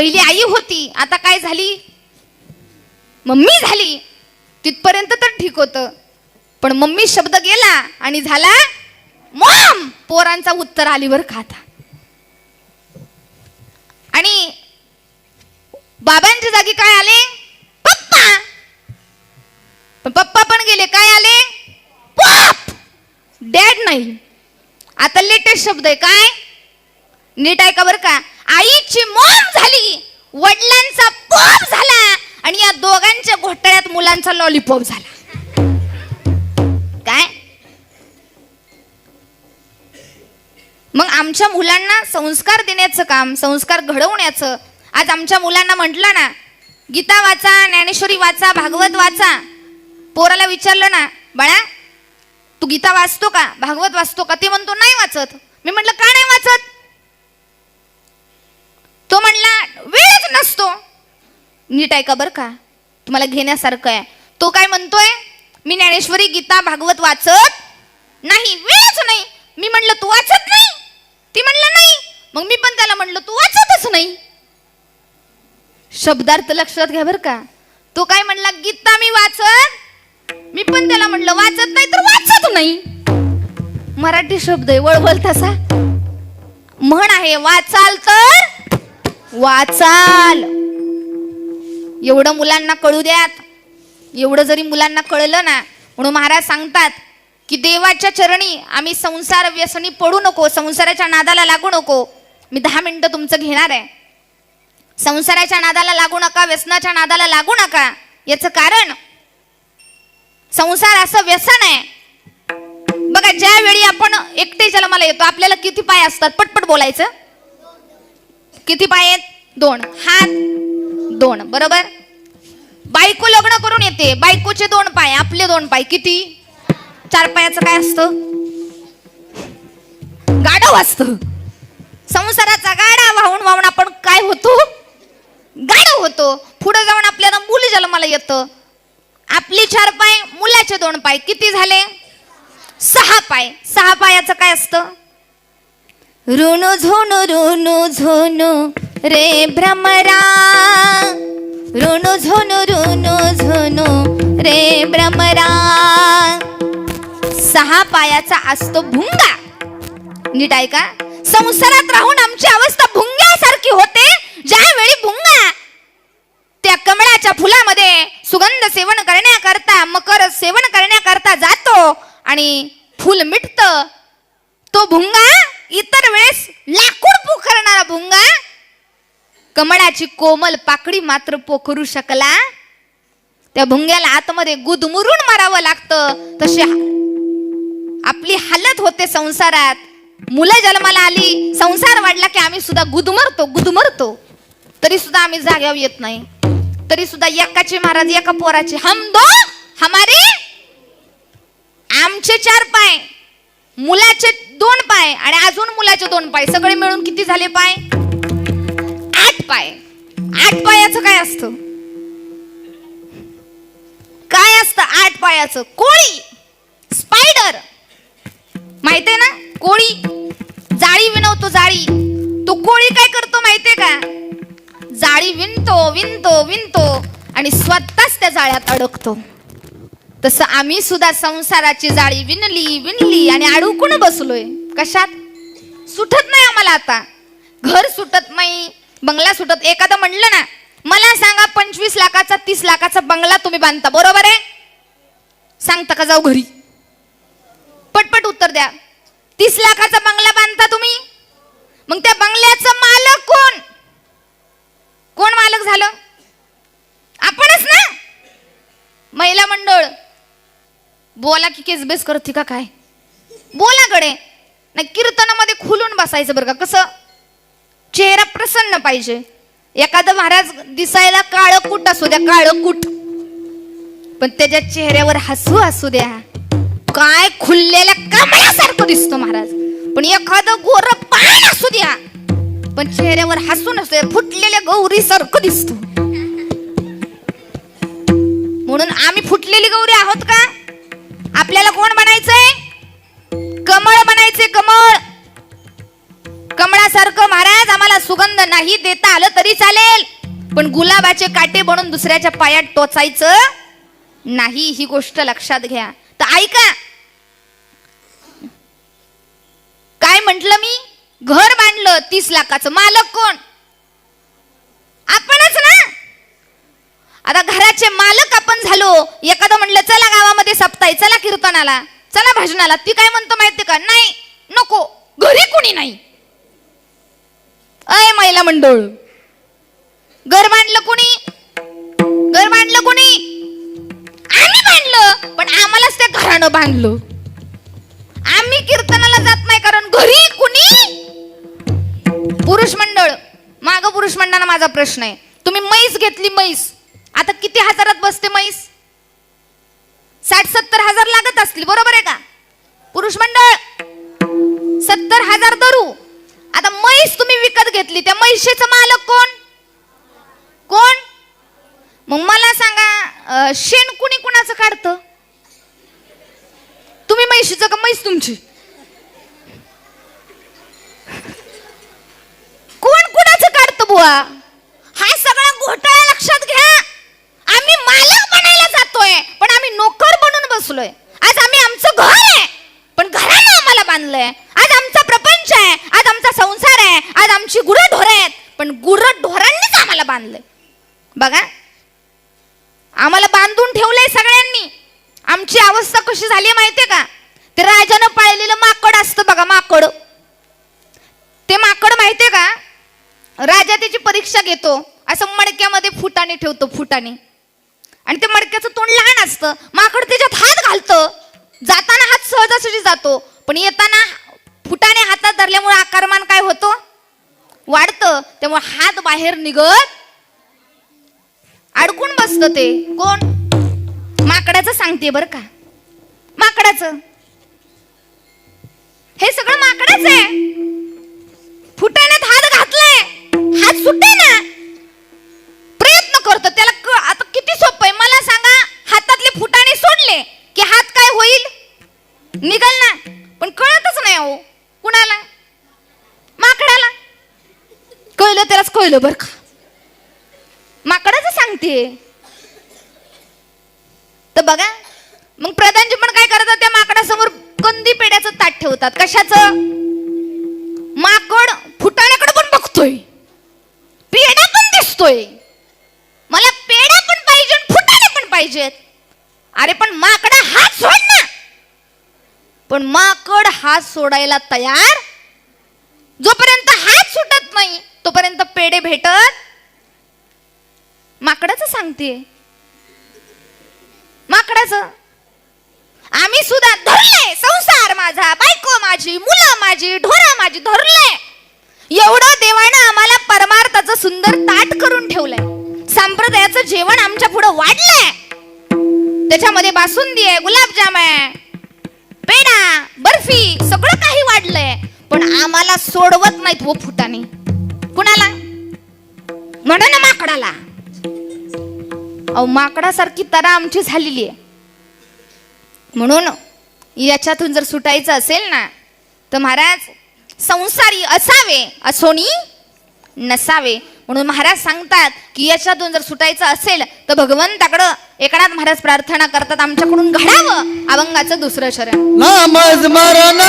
पहिली आई होती आता काय झाली? मम्मी झाली. तिथपर्यंत तर ठीक होतं. पण मम्मी शब्द गेला आणि झाला मॉम! पोरांचा उत्तर आलीवर खाता. आणि बाबांच्या जागी काय आले? पप्पा! पण पप्पा पण गेले. काय आले? पॉप डॅड नाही. आता लेटेस्ट शब्द आहे. काय? नीट ऐका बर बरं का. आईची मोम झाली. वडिलांचा पोप झाला. आणि या दोघांच्या घोटाळ्यात मुलांचा लॉलीपॉप झाला. काय? मग आमच्या मुलांना संस्कार देण्याचं काम संस्कार घडवण्याचं आज आमच्या मुलांना म्हटलं ना गीता वाचा ज्ञानेश्वरी वाचा भागवत वाचा. पोराला विचारलं ना बाळा तू गीता वाचतो का? भागवत वाचतो का? ते म्हणतो नाही वाचत. मी म्हटलं का नाही वाचत? तो म्हणला वेळच नसतो. नीट ऐका बरं का तुम्हाला घेण्यासारखं आहे. तो काय म्हणतोय मी ज्ञानेश्वरी गीता भागवत वाचत नाही वेळच नाही. मी म्हणलं तू वाचत नाही? ती म्हणलं नाही. मग मी पण त्याला म्हणलं तू वाचतच नाही. शब्दार्थ लक्षात घ्या बरं का. तो काय म्हणला गीता मी वाचत. मी पण त्याला म्हणलं वाचत नाही तर वाचत नाही. मराठी शब्द आहे वळवल तसा. म्हण आहे वाचाल तर वाचाल. एवढं मुलांना कळू द्यात. एवढं जरी मुलांना कळलं ना म्हणून महाराज सांगतात की देवाच्या चरणी आम्ही संसार व्यसनी पडू नको संसाराच्या नादाला लागू नको. मी दहा मिनिटं तुमचं घेणार आहे. संसाराच्या नादाला लागू नका व्यसनाच्या नादाला लागू नका. याचं कारण संसार असं व्यसन आहे. बघा ज्यावेळी आपण एकटे जन्माला येतो आपल्याला किती पाय असतात? पटपट बोलायचं. किती पाय आहेत? दोन. हात. दोन. बरोबर? बायको लग्न करून येते. बायकोचे दोन पाय आपले दोन पाय. किती? चार पायाचं काय असतं? गाढव असतं. संसाराचा गाडा वाहून वाहून आपण काय होतो? गाढव होतो. पुढे जाऊन आपल्याला मूल जन्माला येतं. आपली चार पाय मुलाचे दोन पाय. किती झाले? सहा पाय. सहा पायाचं काय असतं? रुनु झुनु रुनु झुनु रे भ्रमरा। रुनु झुनु रुनु झुनु रे भ्रमरा। सहा पायाचा असतो भुंगा। नीट ऐका। संसारात राहून आमची अवस्था भुंग्यासारखी होते ज्यावेळी भुंगा त्या कमळाच्या फुलामध्ये सुगंध सेवन करण्याकरता मकर सेवन करण्याकरता जातो आणि फुल मिटत तो भुंगा इतर वेळेस लाकूड पोखरणारा भुंगा कमळाची कोमल पाकडी मात्र पोखरू शकला. त्या भुंग्याला आतमध्ये गुदमुरून मारावं लागतं. तशी आपली हालत होते संसारात. मुलं जन्माला आली संसार वाढला की आम्ही सुद्धा गुदमरतो गुदमरतो तरी सुद्धा आम्ही जाग्यावर येत नाही. तरी सुद्धा एकाची महाराज एका पोराचे हम दो हमारे आमचे चार पाय. मुलाचे दोन पाय आणि अजून मुलाचे दोन पाय. सगळे मिळून किती झाले पाय? आठ पाय. आठ पायाचं काय असतं? काय असतं आठ पायाचं? कोळी. स्पायडर. माहितीये ना? कोळी. जाळी विणवतो जाळी. तो कोळी काय करतो माहितीये का? जाळी विणतो विणतो विणतो आणि स्वतःच त्या जाळ्यात अडकतो. तसं आम्ही सुद्धा संसाराची जाळी विणली विणली आणि अडकून बसलोय. कशात? सुटत नाही आम्हाला आता. घर सुटत नाही बंगला सुटत. एखादं म्हणलं ना मला सांगा पंचवीस लाखाचा तीस लाखाचा बंगला तुम्ही बांधता बरोबर आहे? सांगता का जाऊ घरी? पटपट उत्तर द्या. तीस लाखाचा बंगला बांधता तुम्ही? मग त्या बंगल्याचं मालक कोण? कोण मालक झालं? आपणच ना? महिला मंडळ. बोला की केस बेस करते का काय? बोला कडे नाही कीर्तनामध्ये खुलून बसायचं बरं का? कसं? चेहरा प्रसन्न पाहिजे. एखादं महाराज दिसायला काळ कुट असू द्या काळ कुट पण त्याच्या चेहऱ्यावर हसू असू द्या. काय खुललेल्या कमळासारखं दिसतो महाराज. पण एखादं गोर पाय असू द्या. पण चेहऱ्यावर हसू नसतो द्या फुटलेल्या गौरी सारखं दिसतो. म्हणून आम्ही फुटलेली गौरी आहोत का? आपल्याला कोण बनायचंय? कमळ बनायचे कमळ. कमळासारखं महाराज आम्हाला सुगंध नाही देता आलं तरी चालेल. पण गुलाबाचे काटे बनून दुसऱ्याच्या पायात टोचायचं नाही ही गोष्ट लक्षात घ्या. तर ऐका. काय म्हंटल मी? घर बांधलं तीस लाखाचं. मालक कोण आपणच ना आता घराचे मालक आपण झालो एखादं म्हणलं चला गावामध्ये सप्ताही चला कीर्तनाला चला भजनाला. ती काय म्हणतो माहिती का? नाही नको घरी कुणी नाही. अय महिला मंडळ. घर बांधलं कुणी? घर बांधलं कुणी? आम्ही बांधलं पण आम्हालाच त्या घरानं बांधलं. आम्ही कीर्तनाला जात नाही कारण घरी कुणी? पुरुष मंडळ माग पुरुष मंडळाला माझा प्रश्न आहे. तुम्ही म्हैस घेतली म्हैस. आता किती हजारात बसते म्हैस? साठ सत्तर हजार लागत असतील बरोबर आहे का? पुरुष मंडळ सत्तर हजार धरू. आता म्हैस तुम्ही विकत घेतली त्या म्हैशीचं मालक कोण? कोण? मग मला सांगा शेण कुणी कुणाचं काढतं? तुम्ही म्हैशीचं का म्हैस तुमची? कोण कुणाचं काढतं बुवा? हा सगळा घोटाळा लक्षात घ्या. आम्ही मालक बनायला जातोय पण आम्ही नोकर बनून बसलोय. आज आम्ही आमचं घर आहे पण घरानं आम्हाला बांधलंय. आज आमचा प्रपंच आहे आज आमचा संसार आहे आज आमची गुरं ढोरं आहेत पण गुरं ढोरांनीच आम्हाला बांधलंय. बघा आम्हाला बांधून ठेवलंय सगळ्यांनी. आमची अवस्था कशी झाली माहितीये का? ते राजानं पाळलेलं माकड असतं बघा माकड. ते माकड माहितीये का? राजा त्याची परीक्षा घेतो असं मडक्यामध्ये फुटाने ठेवतो फुटाने आणि ते मडक्याचं तोंड लहान असतं. माकड त्याच्यात हात घालतं. जाताना हात सहजासहजी जातो. पण येताना फुटाने हातात धरल्यामुळे आकारमान काय होतो? वाढतं. त्यामुळे हात बाहेर निघत अडकून बसत ते. कोण? माकडाचं सांगते बर का. माकडाचं. हे सगळं माकडाच आहे. फुटाण्यात हात घातलाय. हात सुटे ना प्रयत्न करतो. त्याला कळलं बर का? माकडाच सांगते. तर बघा मग प्रधानजी पण काय करतात त्या माकडासमोर कंदी पेड्याचं ताट ठेवतात. कशाचं? माकड फुटाण्याकडे पण बघतोय. पेढा पण दिसतोय. मला पेढा पण पाहिजे फुटाणे पण पाहिजेत. अरे पण माकडा हात सोड ना. पण माकड हात सोडायला तयार जोपर्यंत हात सुटत नाही तोपर्यंत पेढे भेटत? माकडाच सांगते माकडाच. आम्ही सुद्धा धरले संसार माझा बायको माझी मुलं माझी ढोरा माझी धरले एवढं देवानं आम्हाला परमार्थाचं सुंदर ताट करून ठेवलंय. संप्रदायाचं जेवण आमच्या पुढं वाढलंय. त्याच्यामध्ये बासुंदी आहे गुलाबजाम आहे पेढा बर्फी सगळं काही वाढलंय. पण आम्हाला सोडवत नाहीत वो फुटाने. कुणाला? म्हणा ना माकडाला. अहो माकडासारखी तरा आमची झालेली आहे. म्हणून याच्यातून जर सुटायचं असेल ना तर महाराज संसारी असावे असोनी नसावे. म्हणून महाराज सांगतात की याच्यातून जर सुटायचं असेल तर भगवंताकडं एकनाथ महाराज प्रार्थना करतात आमच्याकडून घडावं अभंगाचं दुसरं शरण. नाम मरण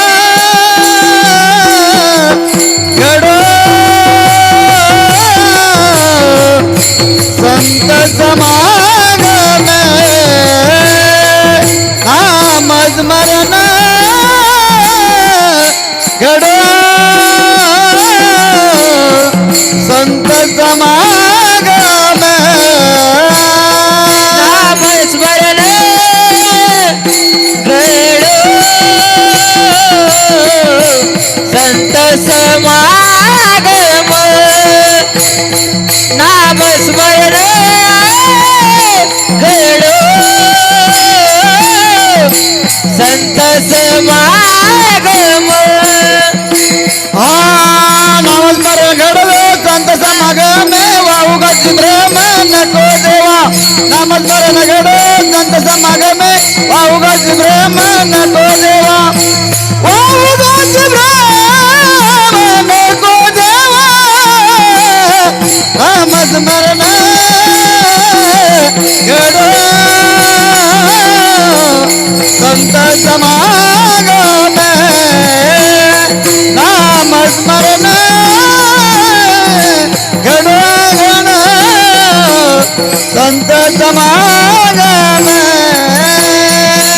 समागम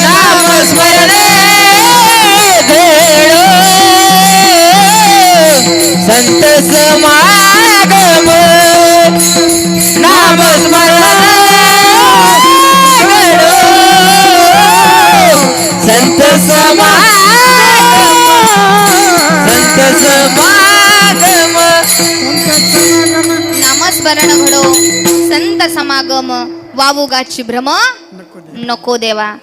नामस्मरणे खेळो संत समागम नामस्मरणे खेळो संत समागम संत समागम. नामस्मरण घडो संत समागम. वावुगाची भ्रम? नको देवा.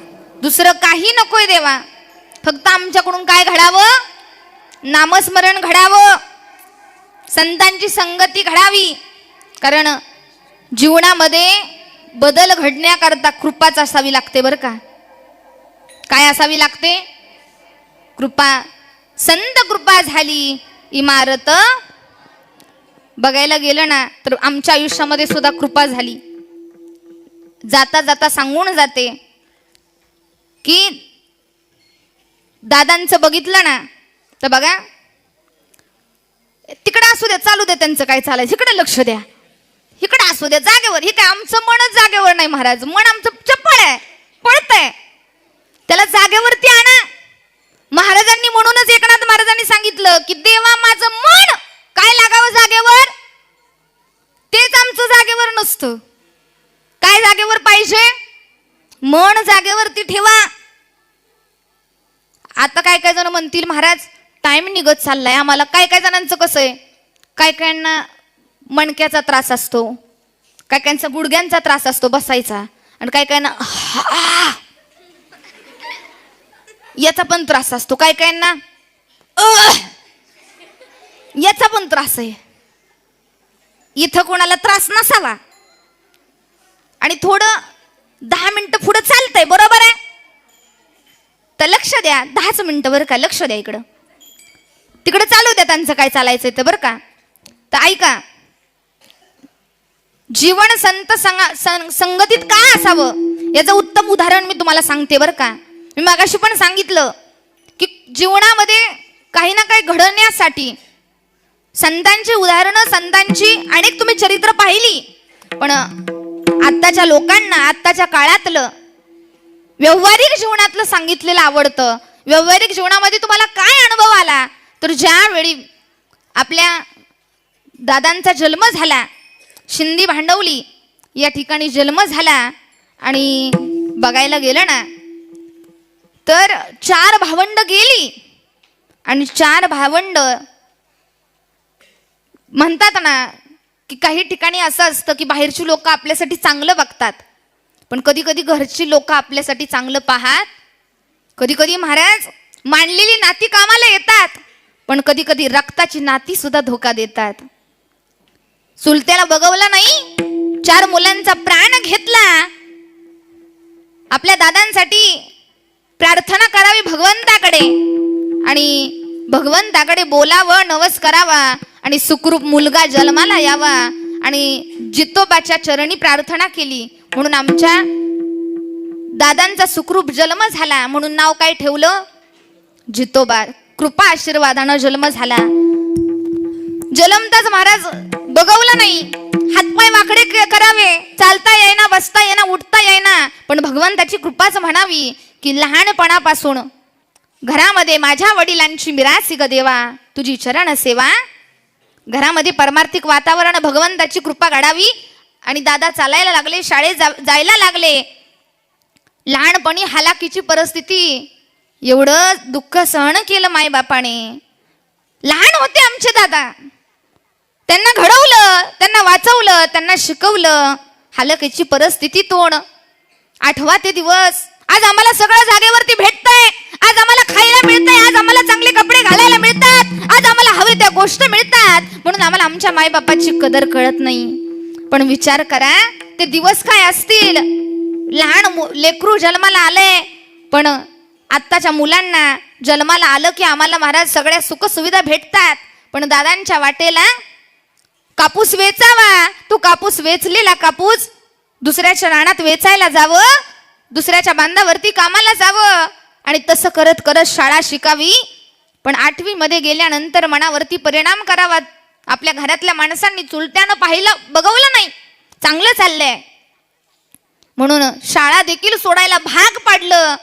दुसरं काही नकोय देवा. फक्त आमच्याकडून काय घडावं? नामस्मरण घडावं. संतांची संगती घडावी. कारण जीवनामध्ये बदल घडण्याकरता कृपाच असावी लागते बरं का? काय असावी लागते? कृपा. संत कृपा झाली इमारत. बघायला गेलं ना तर आमच्या आयुष्यामध्ये सुद्धा कृपा झाली. जाता जाता सांगून जाते की दादांचं बघितलं ना तर बघा तिकडे असू द्या चालू द्या त्यांचं काय चालायचं इकडे लक्ष द्या. इकडे असू द्या जागेवर. हे काय आमचं मनच जागेवर नाही महाराज. मन आमचं चप्पळ आहे पळतंय. त्याला जागेवरती आणा. महाराजांनी म्हणूनच एकनाथ महाराजांनी सांगितलं की देवा माझं मन काय लागावं जागेवर? तेच आमचं जागेवर नसतं. पाहिजे. मन जागेवरती ठेवा. आता काय काय जण म्हणतील महाराज टाइम निघत चाललाय. आम्हाला काय काय जणांचं कसं आहे? काय कायांना मणक्याचा त्रास असतो. काय कायांचा गुडघ्यांचा त्रास असतो बसायचा. आणि काय कायांना हा! याचा पण त्रास असतो. काय कायांना याचा पण त्रास आहे. इथं कोणाला त्रास नसावा. आणि थोडं दहा मिनिटं पुढं चालतंय बरोबर आहे? तर लक्ष द्या दहाच मिनिटं बरं का लक्ष द्या इकडं. तिकडं चालू द्या त्यांचं काय चालायचं तर बरं का. तर ऐका जीवन संत सं- संगतीत का असावं? याचं उत्तम उदाहरण मी तुम्हाला सांगते बरं का. मी मागाशी पण सांगितलं की जीवनामध्ये काही ना काही घडवण्यासाठी संतांची उदाहरणं संतांची अनेक तुम्ही चरित्र पाहिली. पण आत्ताच्या लोकांना आत्ताच्या काळातलं व्यवहारिक जीवनातलं सांगितलेलं आवडतं. व्यवहारिक जीवनामध्ये तुम्हाला काय अनुभव आला? तर ज्यावेळी आपल्या दादांचा जन्म झाला शिंदी भांडवली या ठिकाणी जन्म झाला आणि बघायला गेलं ना तर चार भावंड गेली. आणि चार भावंड म्हणतात ना की काही ठिकाणी असं असतं की बाहेरची लोक आपल्यासाठी चांगलं बघतात. पण कधी कधी घरची लोक आपल्यासाठी चांगलं पाहात कधी कधी महाराज मांडलेली नाती कामाला येतात पण कधी कधी रक्ताची नाती सुद्धा धोका देतात. सुलत्याला बघवलं नाही चार मुलांचा प्राण घेतला. आपल्या दादांसाठी प्रार्थना करावी भगवंताकडे. आणि भगवंताकडे बोलावं नवस करावा आणि सुखरूप मुलगा जन्माला यावा. आणि जितोबाच्या चरणी प्रार्थना केली. म्हणून आमच्या दादांचा सुखरूप जन्म झाला. म्हणून नाव काय ठेवलं? जितोबा. कृपा आशीर्वादानं जन्म झाला. जलमताच महाराज बघवलं नाही. हातपाय वाकडे करावे. चालता येईना बसता येईना उठता येईना. पण भगवंताची कृपाच म्हणावी की लहानपणापासून घरामध्ये माझ्या वडिलांची मिरासी ग देवा. तुझी चरण सेवा घरामध्ये परमार्थिक वातावरण भगवंताची कृपा घडावी आणि दादा चालायला लागले शाळेत जा जायला लागले. लहानपणी हालाकीची परिस्थिती. एवढं दुःख सहन केलं मायबापाने. लहान होते आमचे दादा. त्यांना घडवलं त्यांना वाचवलं त्यांना शिकवलं. हालकीची परिस्थिती तोड. आठवा ते दिवस. आज आम्हाला सगळं जागेवरती भेटतंय. आज आम्हाला खायला मिळतंय. आज आम्हाला चांगले कपडे घालायला मिळतात. आज आम्हाला हवे त्या गोष्ट मिळतात. म्हणून आम्हाला आमच्या मायबापाची कदर कळत नाही. पण विचार करा ते दिवस काय असतील? लहान मु- लेकरू जन्माला आलंय पण आत्ताच्या मुलांना जन्माला आलं की आम्हाला महाराज सगळ्या सुखसुविधा भेटतात. पण दादांच्या वाटेला कापूस वेचावा. तो कापूस वेचलेला कापूस दुसऱ्याच्या रानात वेचायला जावं. दुसऱ्याच्या बांधावरती कामाला जावं. आणि तसं करत करत शाळा शिकावी. पण आठवी मध्ये गेल्यानंतर मनावरती परिणाम करावा. आपल्या घरातल्या माणसांनी चुलत्यानं पाहिलं बघवलं नाही. चांगलं चाललंय. म्हणून शाळा देखील सोडायला भाग पाडलं.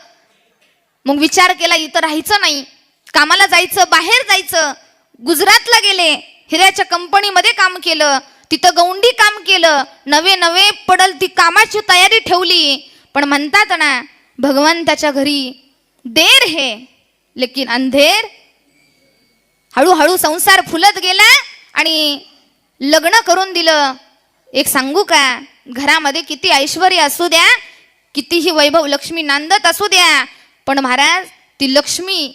मग विचार केला इथं राहायचं नाही. कामाला जायचं बाहेर जायचं. गुजरातला गेले हिऱ्याच्या कंपनीमध्ये काम केलं. तिथं गौंडी काम केलं. नवे नवे पडल ती कामाची तयारी ठेवली. पण म्हणतात ना भगवंताच्या घरी देर हे. लेकिन अंधेर हळूहळू संसार फुलत गेला आणि लग्न करून दिलं. एक सांगू का घरामध्ये किती ऐश्वर असू द्या कितीही वैभव लक्ष्मी नांदत असू द्या पण महाराज ती लक्ष्मी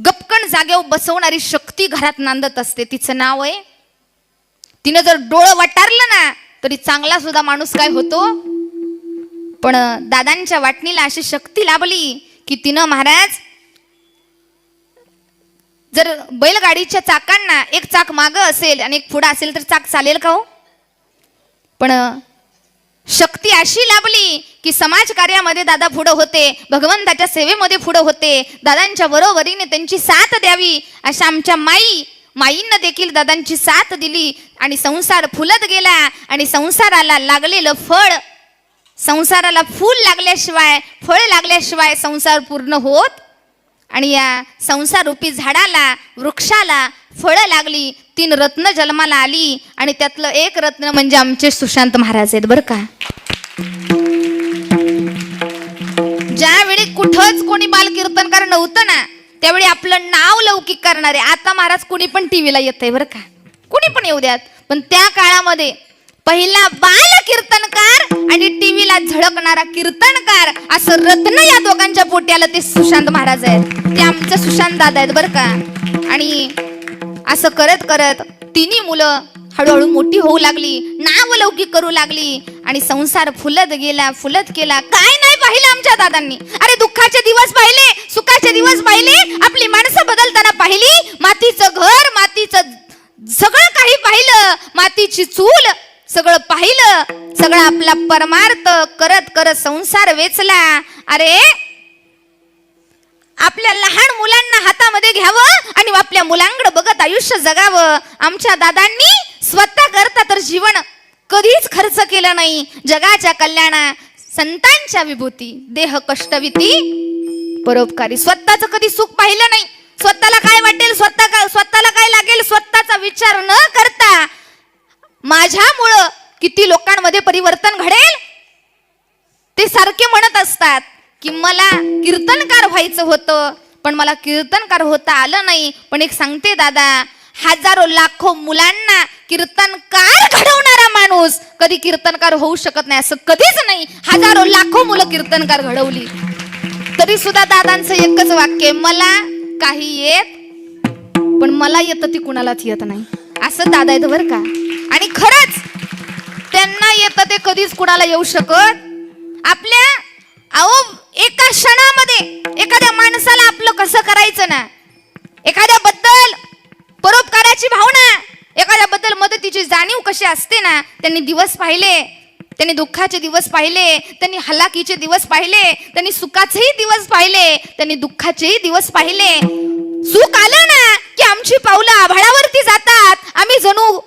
गपकण जागेवर बसवणारी शक्ती घरात नांदत असते. तिचं नाव आहे तिनं जर डोळं वटारलं ना तरी चांगला सुद्धा माणूस काय होतो? पण दादांच्या वाटणीला अशी शक्ती लाभली की तिनं महाराज जर बैलगाडीच्या चाकांना एक चाक मागं असेल आणि एक पुढं असेल तर चाक चालेल का हो? पण शक्ती अशी लाभली की समाज कार्यामध्ये दादा पुढं होते भगवंताच्या सेवेमध्ये पुढं होते दादांच्या बरोबरीने त्यांची साथ द्यावी अशा आमच्या माई माईंना देखील दादांची साथ दिली आणि संसार फुलत गेला आणि संसाराला लागलेलं फळ संसाराला फूल लागल्याशिवाय फळ लागल्याशिवाय संसार पूर्ण होत. आणि या संसारूपी झाडाला वृक्षाला फळं लागली तीन रत्न जन्माला आली आणि त्यातलं एक रत्न म्हणजे आमचे सुशांत महाराज आहेत बरं का. ज्यावेळी कुठंच कोणी बाल कीर्तनकार नव्हतं ना त्यावेळी आपलं नाव लौकिक करणारे आता महाराज कुणी पण टीव्हीला येत आहे बरं का. कुणी पण येऊ द्यात. पण त्या काळामध्ये पहिला बाल कीर्तनकार आणि टीव्हीला झळकणारा कीर्तनकार असं रत्न या दोघांच्या पोट्याला ते सुशांत महाराज आहेत. ते आमचे सुशांत दादा आहेत बरं का. आणि असं करत करत तिन्ही मुलं हळूहळू मोठी होऊ लागली नावलौकिक करू लागली आणि संसार फुलत गेला फुलत गेला काय नाही पाहिलं आमच्या दादांनी. अरे दुःखाचे दिवस पाहिले सुखाचे दिवस पाहिले आपली माणसं बदलताना पाहिली. मातीचं घर मातीचं सगळं काही पाहिलं मातीची चूल सगळं पाहिलं सगळं आपला परमार्थ करत करत संसार वेचला. अरे आपल्या लहान मुलांना हातामध्ये घ्यावं आणि आपल्या मुलांकडे बघत आयुष्य जगावं. आमच्या दादांनी स्वतः करता तर जीवन कधीच खर्च केलं नाही. जगाच्या कल्याणा संतांच्या विभूती देह कष्टविती परोपकारी. स्वतःच कधी सुख पाहिलं नाही. स्वतःला काय वाटेल? स्वतः का स्वतःला काय लागेल? स्वतःचा विचार न करता. माझ्यामुळं किती लोकांमध्ये परिवर्तन घडेल? ते सारखे म्हणत असतात की मला कीर्तनकार व्हायचं होतं पण मला कीर्तनकार होता आलं नाही. पण एक सांगते दादा हजारो लाखो मुलांना कीर्तनकार घडवणारा माणूस कधी कीर्तनकार होऊ शकत नाही असं कधीच नाही. हजारो लाखो मुलं कीर्तनकार घडवली. तरी सुद्धा दादांचं एकच वाक्य मला काही येत पण मला येतं ती कुणालाच येत नाही. असं दादा येतं बरं का? आणि खरंच त्यांना येतं ते कधीच कुणाला येऊ शकत? आपल्या अहो एका क्षणामध्ये एखाद्या माणसाला आपलं कसं करायचं ना? एखाद्याबद्दल परोपकाराची भावना एखाद्या बद्दल मदतीची जाणीव कशी असते ना त्यांनी दिवस पाहिले त्यांनी दुःखाचे दिवस पाहिले त्यांनी हलाकीचे दिवस पाहिले त्यांनी सुखाचेही दिवस पाहिले त्यांनी दुःखाचेही दिवस पाहिले. चूक आलं ना की आमची पावलं आभाळावरती जातात? आम्ही जणू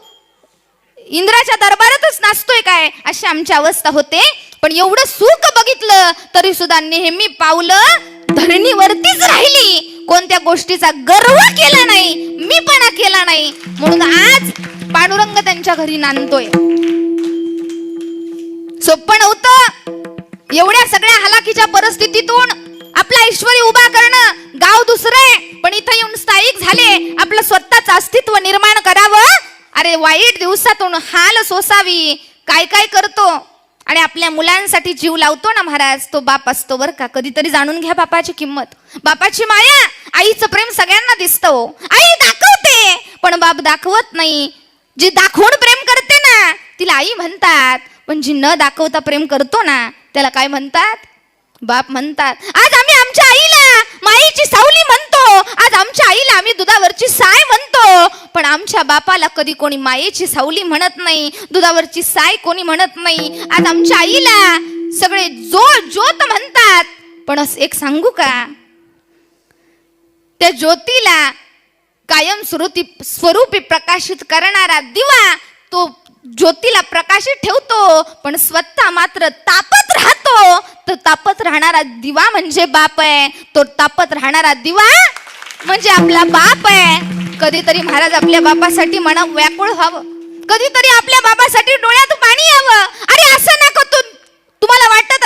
इंद्राच्या दरबारातच नाचतोय काय? अशी आमची अवस्था होते. पण एवढं सुख बघितलं तरी सुद्धा नेहमी पावलं धरणीवरतीच राहिली. कोणत्या गोष्टीचा गर्व केला नाही मी पणा केला नाही. म्हणून आज पांडुरंग त्यांच्या घरी नांदतोय. सोपं नव्हतं. एवढ्या सगळ्या हलाखीच्या परिस्थितीतून आपला ईश्वरी उभा करणं गाव दुसरं पण इथं येऊन स्थायिक झाले. आपलं स्वतःच अस्तित्व निर्माण करावं. अरे वाईट दिवसातून हाल सोसावी. काय काय करतो? आणि आपल्या मुलांसाठी जीव लावतो ना महाराज? तो बाप असतो बरं का? कधीतरी जाणून घ्या बापाची किंमत. बापाची माया आईचं प्रेम सगळ्यांना दिसतो हो. आई दाखवते पण बाप दाखवत नाही. जी दाखवून प्रेम करते ना तिला आई म्हणतात. पण जी न दाखवता प्रेम करतो ना त्याला काय म्हणतात? बाप म्हणतात आज आम्ही आमच्या आई माईची सावली म्हणतो. आज आमच्या आईला आम्ही दुधावरची साय म्हणतो. पण आमच्या बापाला कधी कोणी मायेची सावली म्हणत नाही. दुधावरची साय कोणी म्हणत नाही. आज आमच्या आईला सगळे जो ज्योत म्हणतात. पण असं एक सांगू का? त्या ज्योतीला कायम स्वरूपी स्वरूपी प्रकाशित करणारा दिवा तो ज्योतीला प्रकाशित ठेवतो पण स्वतः मात्र तापत राहतो. तर तापत राहणारा दिवा म्हणजे बाप आहे. तो तापत राहणारा दिवा म्हणजे आपला बाप आहे. कधीतरी महाराज आपल्या बापासाठी म्हणा व्याकुळ व्हावं. कधीतरी आपल्या बाबासाठी डोळ्यात पाणी यावं. अरे असं नका तू. तुम्हाला वाटत